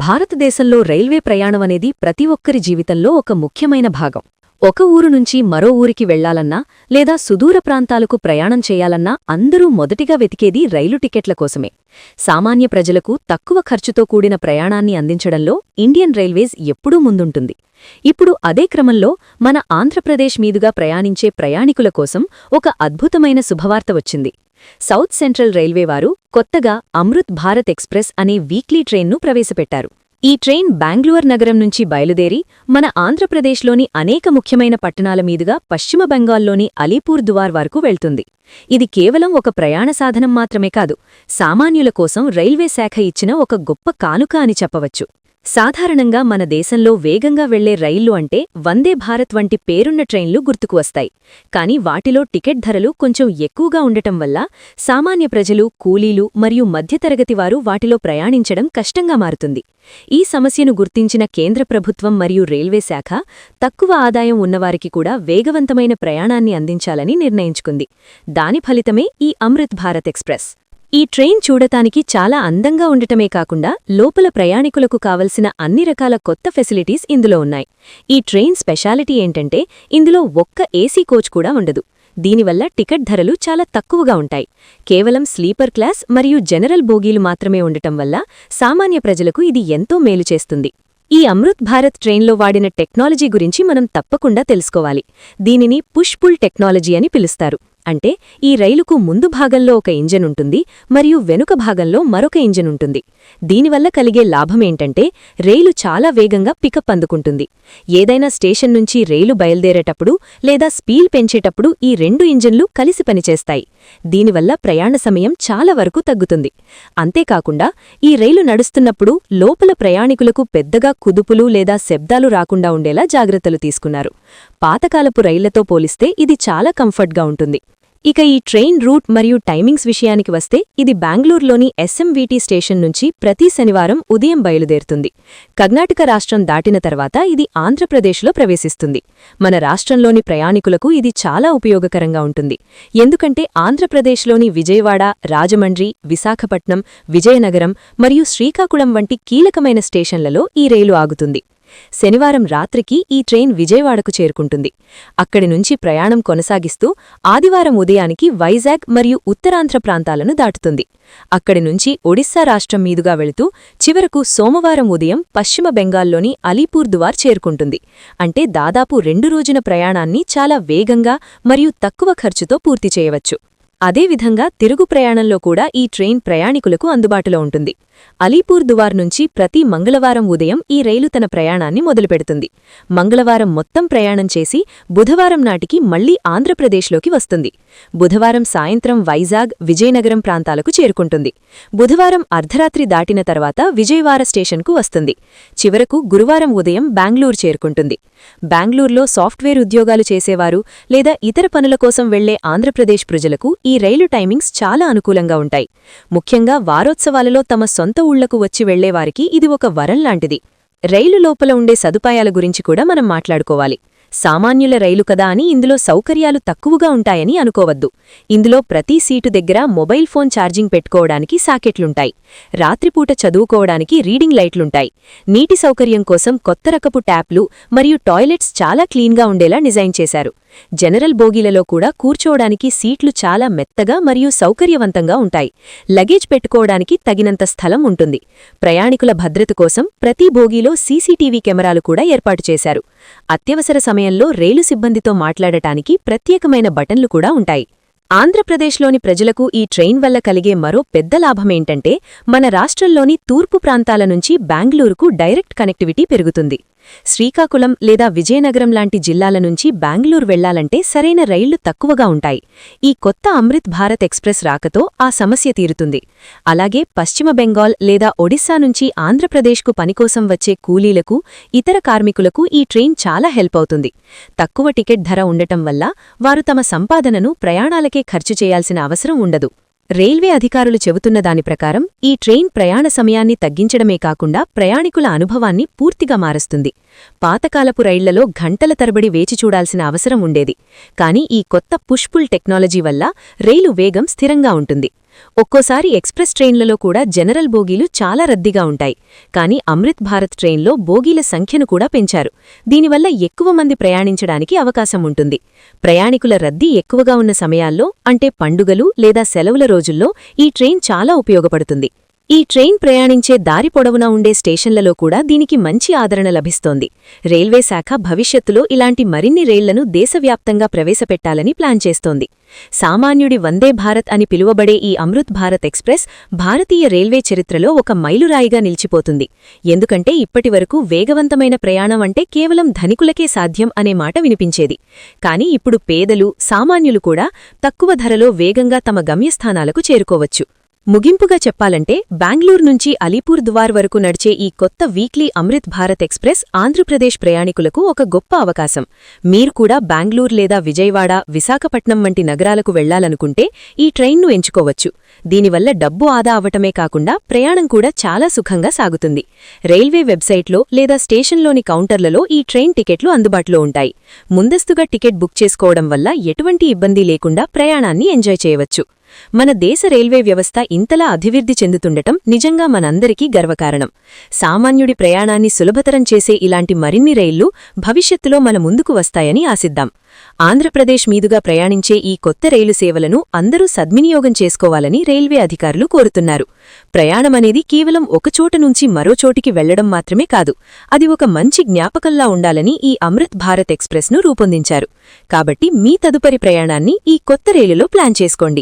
భారతదేశంలో రైల్వే ప్రయాణం అనేది ప్రతి ఒక్కరి జీవితంలో ఒక ముఖ్యమైన భాగం. ఒక ఊరు నుంచి మరో ఊరికి వెళ్ళాలన్నా లేదా సుదూర ప్రాంతాలకు ప్రయాణం చేయాలన్నా అందరూ మొదటిగా వెతికేది రైలు టికెట్ల కోసమే. సామాన్య ప్రజలకు తక్కువ ఖర్చుతో కూడిన ప్రయాణాన్ని అందించడంలో ఇండియన్ రైల్వేస్ ఎప్పుడూ ముందుంటుంది. ఇప్పుడు అదే క్రమంలో మన ఆంధ్రప్రదేశ్ మీదుగా ప్రయాణించే ప్రయాణికుల కోసం ఒక అద్భుతమైన శుభవార్త వచ్చింది. సౌత్ సెంట్రల్ రైల్వే వారు కొత్తగా అమృత్ భారత్ ఎక్స్ప్రెస్ అనే వీక్లీ ట్రైన్ను ప్రవేశపెట్టారు. ఈ ట్రైన్ బెంగళూరు నగరం నుంచి బయలుదేరి మన ఆంధ్రప్రదేశ్లోని అనేక ముఖ్యమైన పట్టణాల మీదుగా పశ్చిమ బెంగాల్లోని అలీపూర్ దువార్ వరకు వెళ్తుంది. ఇది కేవలం ఒక ప్రయాణ సాధనం మాత్రమే కాదు సామాన్యుల కోసం రైల్వే శాఖ ఇచ్చిన ఒక గొప్ప కానుక అని చెప్పవచ్చు. సాధారణంగా మన దేశంలో వేగంగా వెళ్ళే రైళ్ళు అంటే వందే భారత్ వంటి పేరున్న ట్రైన్లు గుర్తుకు వస్తాయి. కానీ వాటిలో టికెట్ ధరలు కొంచెం ఎక్కువగా ఉండటం వల్ల సామాన్య ప్రజలు కూలీలు మరియు మధ్యతరగతి వారు వాటిలో ప్రయాణించడం కష్టంగా మారుతుంది. ఈ సమస్యను గుర్తించిన కేంద్ర ప్రభుత్వం మరియు రైల్వే శాఖ తక్కువ ఆదాయం ఉన్నవారికి కూడా వేగవంతమైన ప్రయాణాన్ని అందించాలని నిర్ణయించుకుంది. దాని ఫలితమే ఈ అమృత్ భారత్ ఎక్స్ప్రెస్. ఈ ట్రైన్ చూడటానికి చాలా అందంగా ఉండటమే కాకుండా లోపల ప్రయాణికులకు కావలసిన అన్ని రకాల కొత్త ఫెసిలిటీస్ ఇందులో ఉన్నాయి. ఈ ట్రైన్ స్పెషాలిటీ ఏంటంటే ఇందులో ఒక్క ఏసీ కోచ్ కూడా ఉండదు. దీనివల్ల టికెట్ ధరలు చాలా తక్కువగా ఉంటాయి. కేవలం స్లీపర్ క్లాస్ మరియు జనరల్ బోగీలు మాత్రమే ఉండటం వల్ల సామాన్య ప్రజలకు ఇది ఎంతో మేలు చేస్తుంది. ఈ అమృత్ భారత్ ట్రైన్లో వాడిన టెక్నాలజీ గురించి మనం తప్పకుండా తెలుసుకోవాలి. దీనిని పుష్ పుల్ టెక్నాలజీ అని పిలుస్తారు. అంటే ఈ రైలుకు ముందు భాగంలో ఒక ఇంజన్ ఉంటుంది మరియు వెనుక భాగంలో మరొక ఇంజన్ ఉంటుంది. దీనివల్ల కలిగే లాభమేంటంటే రైలు చాలా వేగంగా పికప్ అందుకుంటుంది. ఏదైనా స్టేషన్ నుంచి రైలు బయలుదేరేటప్పుడు లేదా స్పీల్ పెంచేటప్పుడు ఈ రెండు ఇంజన్లు కలిసి పనిచేస్తాయి. దీనివల్ల ప్రయాణ సమయం చాలా వరకు తగ్గుతుంది. అంతేకాకుండా ఈ రైలు నడుస్తున్నప్పుడు లోపల ప్రయాణికులకు పెద్దగా కుదుపులు లేదా శబ్దాలు రాకుండా ఉండేలా జాగ్రత్తలు తీసుకున్నారు. పాతకాలపు రైళ్ళతో పోలిస్తే ఇది చాలా కంఫర్ట్గా ఉంటుంది. ఇక ఈ ట్రైన్ రూట్ మరియు టైమింగ్స్ విషయానికి వస్తే ఇది బెంగళూరులోని ఎస్ఎంవీటీ స్టేషన్ నుంచి ప్రతి శనివారం ఉదయం బయలుదేరుతుంది. కర్ణాటక రాష్ట్రం దాటిన తర్వాత ఇది ఆంధ్రప్రదేశ్లో ప్రవేశిస్తుంది. మన రాష్ట్రంలోని ప్రయాణికులకు ఇది చాలా ఉపయోగకరంగా ఉంటుంది. ఎందుకంటే ఆంధ్రప్రదేశ్లోని విజయవాడ రాజమండ్రి విశాఖపట్నం విజయనగరం మరియు శ్రీకాకుళం వంటి కీలకమైన స్టేషన్లలో ఈ రైలు ఆగుతుంది. శనివారం రాత్రికి ఈ ట్రైన్ విజయవాడకు చేరుకుంటుంది. అక్కడి నుంచి ప్రయాణం కొనసాగిస్తూ ఆదివారం ఉదయానికి వైజాగ్ మరియు ఉత్తరాంధ్ర ప్రాంతాలను దాటుతుంది. అక్కడి నుంచి ఒడిశా రాష్ట్రం మీదుగా వెళుతూ చివరకు సోమవారం ఉదయం పశ్చిమ బెంగాల్లోని అలీపూర్దువార్ చేరుకుంటుంది. అంటే దాదాపు రెండు రోజున ప్రయాణాన్ని చాలా వేగంగా మరియు తక్కువ ఖర్చుతో పూర్తి చేయవచ్చు. అదేవిధంగా తిరుగు ప్రయాణంలో కూడా ఈ ట్రైన్ ప్రయాణికులకు అందుబాటులో ఉంటుంది. అలీపూర్ దువార్ నుంచి ప్రతి మంగళవారం ఉదయం ఈ రైలు తన ప్రయాణాన్ని మొదలుపెడుతుంది. మంగళవారం మొత్తం ప్రయాణం చేసి బుధవారం నాటికి మళ్ళీ ఆంధ్రప్రదేశ్లోకి వస్తుంది. బుధవారం సాయంత్రం వైజాగ్ విజయనగరం ప్రాంతాలకు చేరుకుంటుంది. బుధవారం అర్ధరాత్రి దాటిన తర్వాత విజయవాడ స్టేషన్కు వస్తుంది. చివరకు గురువారం ఉదయం బెంగళూరు చేరుకుంటుంది. బెంగళూరులో సాఫ్ట్వేర్ ఉద్యోగాలు చేసేవారు లేదా ఇతర పనుల కోసం వెళ్ళే ఆంధ్రప్రదేశ్ ప్రజలకు ఈ ఈ రైలు టైమింగ్స్ చాలా అనుకూలంగా ఉంటాయి. ముఖ్యంగా వారోత్సవాలలో తమ సొంత ఊళ్ళకు వచ్చి వెళ్ళేవారికి ఇది ఒక వరం లాంటిది. రైలు లోపల ఉండే సదుపాయాల గురించి కూడా మనం మాట్లాడుకోవాలి. సామాన్యుల రైలు కదా అని ఇందులో సౌకర్యాలు తక్కువగా ఉంటాయని అనుకోవద్దు. ఇందులో ప్రతి సీటు దగ్గర మొబైల్ ఫోన్ ఛార్జింగ్ పెట్టుకోవడానికి సాకెట్లుంటాయి. రాత్రిపూట చదువుకోవడానికి రీడింగ్ లైట్లుంటాయి. నీటి సౌకర్యం కోసం కొత్త రకపు ట్యాప్లు మరియు టాయిలెట్స్ చాలా క్లీన్గా ఉండేలా డిజైన్ చేశారు. జనరల్ బోగీలలో కూడా కూర్చోవడానికి సీట్లు చాలా మెత్తగా మరియు సౌకర్యవంతంగా ఉంటాయి. లగేజ్ పెట్టుకోవడానికి తగినంత స్థలం ఉంటుంది. ప్రయాణికుల భద్రత కోసం ప్రతి బోగీలో సీసీటీవీ కెమెరాలు కూడా ఏర్పాటు చేశారు. అత్యవసర సమయంలో రైలు సిబ్బందితో మాట్లాడటానికి ప్రత్యేకమైన బటన్లు కూడా ఉంటాయి. ఆంధ్రప్రదేశ్లోని ప్రజలకు ఈ ట్రైన్ వల్ల కలిగే మరో పెద్ద లాభమేంటంటే మన రాష్ట్రంలోని తూర్పు ప్రాంతాల నుంచి బెంగళూరుకు డైరెక్ట్ కనెక్టివిటీ పెరుగుతుంది. శ్రీకాకుళం లేదా విజయనగరం లాంటి జిల్లాల నుంచి బెంగళూరు వెళ్ళాలంటే సరైన రైళ్ళు తక్కువగా ఉంటాయి. ఈ కొత్త అమృత్ భారత్ ఎక్స్ప్రెస్ రాకతో ఆ సమస్య తీరుతుంది. అలాగే పశ్చిమ బెంగాల్ లేదా ఒడిశా నుంచి ఆంధ్రప్రదేశ్కు పనికోసం వచ్చే కూలీలకు ఇతర కార్మికులకు ఈ ట్రైన్ చాలా హెల్ప్ అవుతుంది. తక్కువ టికెట్ ధర ఉండటం వల్ల వారు తమ సంపాదనను ప్రయాణాలకే ఖర్చు చేయాల్సిన అవసరం ఉండదు. రైల్వే అధికారులు చెబుతున్న దాని ప్రకారం ఈ ట్రైన్ ప్రయాణ సమయాన్ని తగ్గించడమే కాకుండా ప్రయాణికుల అనుభవాన్ని పూర్తిగా మారుస్తుంది. పాతకాలపు రైళ్ళలో గంటల తరబడి వేచి చూడాల్సిన అవసరం ఉండేది. కానీ ఈ కొత్త పుష్పుల్ టెక్నాలజీ వల్ల రైలు వేగం స్థిరంగా ఉంటుంది. ఒక్కోసారి ఎక్స్ప్రెస్ ట్రైన్లలో కూడా జనరల్ బోగీలు చాలా రద్దీగా ఉంటాయి. కానీ అమృత్ భారత్ ట్రైన్లో బోగీల సంఖ్యను కూడా పెంచారు. దీనివల్ల ఎక్కువ మంది ప్రయాణించడానికి అవకాశం ఉంటుంది. ప్రయాణికుల రద్దీ ఎక్కువగా ఉన్న సమయాల్లో అంటే పండుగలు లేదా సెలవుల రోజుల్లో ఈ ట్రైన్ చాలా ఉపయోగపడుతుంది. ఈ ట్రైన్ ప్రయాణించే దారి పొడవునా ఉండే స్టేషన్లలో కూడా దీనికి మంచి ఆదరణ లభిస్తోంది. రైల్వే శాఖ భవిష్యత్తులో ఇలాంటి మరిన్ని రైళ్ళను దేశవ్యాప్తంగా ప్రవేశపెట్టాలని ప్లాన్ చేస్తోంది. సామాన్యుడి వందే భారత్ అని పిలువబడే ఈ అమృత్ భారత్ ఎక్స్ప్రెస్ భారతీయ రైల్వే చరిత్రలో ఒక మైలురాయిగా నిలిచిపోతుంది. ఎందుకంటే ఇప్పటివరకు వేగవంతమైన ప్రయాణం అంటే కేవలం ధనికులకే సాధ్యం అనే మాట వినిపించేది. కాని ఇప్పుడు పేదలు సామాన్యులు కూడా తక్కువ ధరలో వేగంగా తమ గమ్యస్థానాలకు చేరుకోవచ్చు. ముగింపుగా చెప్పాలంటే బెంగళూరు నుంచి అలీపూర్ దువార్ వరకు నడిచే ఈ కొత్త వీక్లీ అమృత్ భారత్ ఎక్స్ప్రెస్ ఆంధ్రప్రదేశ్ ప్రయాణికులకు ఒక గొప్ప అవకాశం. మీరు కూడా బెంగళూరు లేదా విజయవాడ విశాఖపట్నం వంటి నగరాలకు వెళ్ళాలనుకుంటే ఈ ట్రైన్ను ఎంచుకోవచ్చు. దీనివల్ల డబ్బు ఆదా అవటమే కాకుండా ప్రయాణం కూడా చాలా సుఖంగా సాగుతుంది. రైల్వే వెబ్సైట్లో లేదా స్టేషన్లోని కౌంటర్లలో ఈ ట్రైన్ టికెట్లు అందుబాటులో ఉంటాయి. ముందస్తుగా టికెట్ బుక్ చేసుకోవడం వల్ల ఎటువంటి ఇబ్బంది లేకుండా ప్రయాణాన్ని ఎంజాయ్ చేయవచ్చు. మన దేశ రైల్వే వ్యవస్థ ఇంతలా అభివృద్ధి చెందుతుండటం నిజంగా మనందరికీ గర్వకారణం. సామాన్యుడి ప్రయాణాన్ని సులభతరం చేసే ఇలాంటి మరిన్ని రైళ్ళు భవిష్యత్తులో మన ముందుకు వస్తాయని ఆశిద్దాం. ఆంధ్రప్రదేశ్ మీదుగా ప్రయాణించే ఈ కొత్త రైలు సేవలను అందరూ సద్వినియోగం చేసుకోవాలని రైల్వే అధికారులు కోరుతున్నారు. ప్రయాణమనేది కేవలం ఒకచోట నుంచి మరో చోటికి వెళ్ళడం మాత్రమే కాదు అది ఒక మంచి జ్ఞాపకంలా ఉండాలని ఈ అమృత్ భారత్ ఎక్స్ప్రెస్ను రూపొందించారు. కాబట్టి మీ తదుపరి ప్రయాణాన్ని ఈ కొత్త రైలులో ప్లాన్ చేసుకోండి.